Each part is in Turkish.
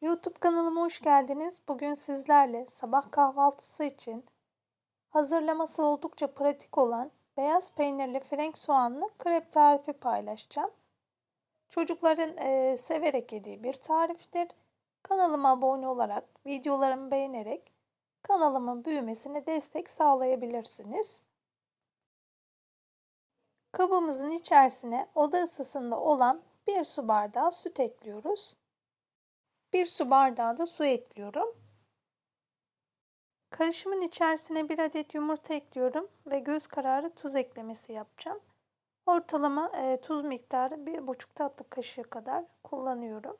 YouTube kanalıma hoş geldiniz. Bugün sizlerle sabah kahvaltısı için hazırlaması oldukça pratik olan beyaz peynirli frenk soğanlı krep tarifi paylaşacağım. Çocukların e, severek yediği bir tariftir. Kanalıma abone olarak, videolarımı beğenerek kanalımın büyümesine destek sağlayabilirsiniz. Kabımızın içerisine oda ısısında olan bir su bardağı süt ekliyoruz. Bir su bardağı da su ekliyorum. Karışımın içerisine bir adet yumurta ekliyorum ve göz kararı tuz eklemesi yapacağım. Ortalama e, tuz miktarı bir buçuk tatlı kaşığı kadar kullanıyorum.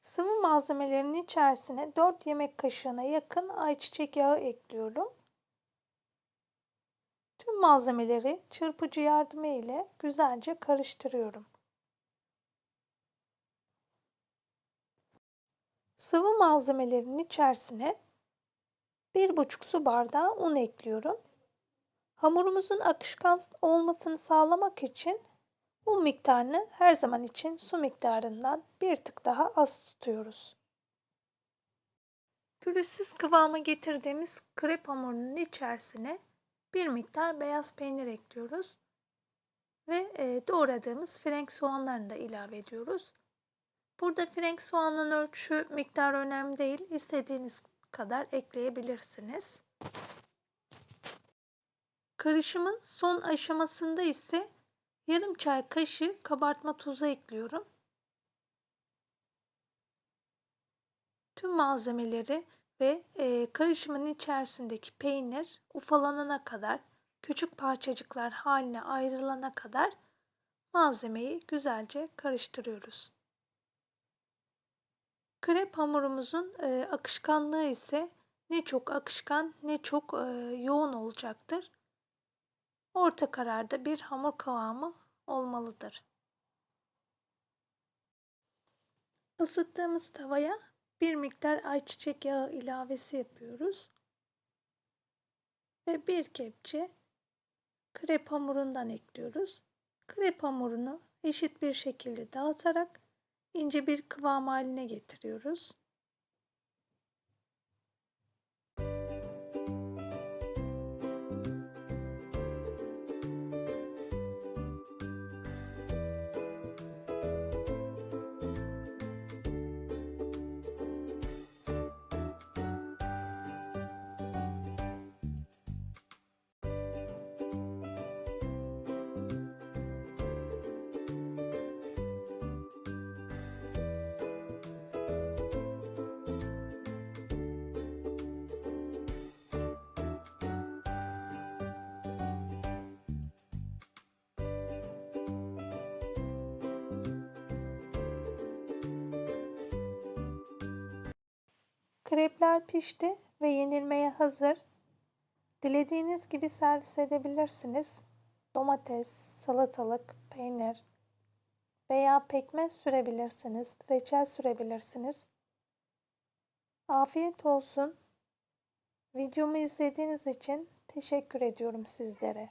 Sıvı malzemelerin içerisine 4 yemek kaşığına yakın ayçiçek yağı ekliyorum. Tüm malzemeleri çırpıcı yardımı ile güzelce karıştırıyorum. Sıvı malzemelerin içerisine 1,5 su bardağı un ekliyorum. Hamurumuzun akışkan olmasını sağlamak için un miktarını her zaman için su miktarından bir tık daha az tutuyoruz. Pürüzsüz kıvama getirdiğimiz krep hamurunun içerisine bir miktar beyaz peynir ekliyoruz ve doğradığımız frenk soğanlarını da ilave ediyoruz. Burada frenk soğanın ölçü miktarı önemli değil. İstediğiniz kadar ekleyebilirsiniz. Karışımın son aşamasında ise yarım çay kaşığı kabartma tuzu ekliyorum. Tüm malzemeleri ve e, karışımın içerisindeki peynir ufalanana kadar, küçük parçacıklar haline ayrılana kadar malzemeyi güzelce karıştırıyoruz. Krep hamurumuzun e, akışkanlığı ise ne çok akışkan ne çok e, yoğun olacaktır. Orta kararda bir hamur kıvamı olmalıdır. Isıttığımız tavaya bir miktar ayçiçek yağı ilavesi yapıyoruz. Ve bir kepçe krep hamurundan ekliyoruz. Krep hamurunu eşit bir şekilde dağıtarak ince bir kıvam haline getiriyoruz. Krepler pişti ve yenilmeye hazır. Dilediğiniz gibi servis edebilirsiniz. Domates, salatalık, peynir veya pekmez sürebilirsiniz, reçel sürebilirsiniz. Afiyet olsun. Videomu izlediğiniz için teşekkür ediyorum sizlere.